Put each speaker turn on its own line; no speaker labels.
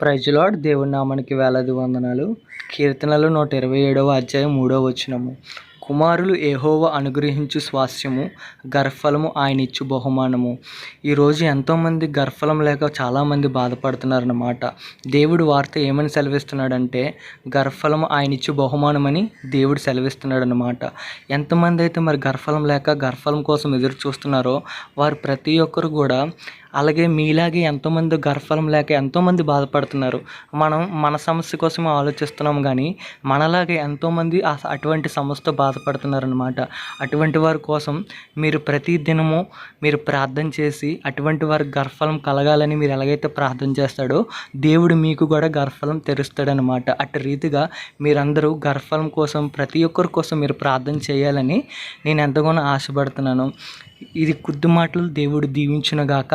ప్రైజ్లాడ్ దేవుని నామానికి వేలాది వందనాలు. కీర్తనలు నూట ఇరవై ఏడవ అధ్యాయం మూడవ వచనము. కుమారులు ఏహోవ అనుగ్రహించు స్వాస్యము గర్ఫలము ఆయన ఇచ్చు బహుమానము ఈరోజు ఎంతోమంది గర్ఫలం లేక చాలామంది బాధపడుతున్నారన్నమాట. దేవుడు వార్త ఏమని సెలవిస్తున్నాడంటే గర్ఫలము ఆయన ఇచ్చు బహుమానమని దేవుడు సెలవిస్తున్నాడనమాట ఎంతమంది అయితే మరి గర్ఫలం లేక గర్ఫలం కోసం ఎదురు చూస్తున్నారో వారు ప్రతి ఒక్కరు కూడా అలాగే మీలాగే ఎంతోమంది గర్భఫలం లేక ఎంతోమంది బాధపడుతున్నారు. మనం మన సమస్య కోసం ఆలోచిస్తున్నాం కానీ మనలాగే ఎంతోమంది అటువంటి సమస్యతో బాధపడుతున్నారనమాట అటువంటి వారి కోసం మీరు ప్రతి దినము మీరు ప్రార్థన చేసి అటువంటి వారి గర్భఫలం కలగాలని మీరు ఎలాగైతే ప్రార్థన చేస్తాడో దేవుడు మీకు కూడా గర్భఫలం తెరుస్తాడనమాట అటు రీతిగా మీరందరూ గర్భఫలం కోసం ప్రతి ఒక్కరి కోసం మీరు ప్రార్థన చేయాలని నేను ఎంతగానో ఆశపడుతున్నాను. ఇది కొద్ది మాటలు దేవుడు దీవించునుగాక.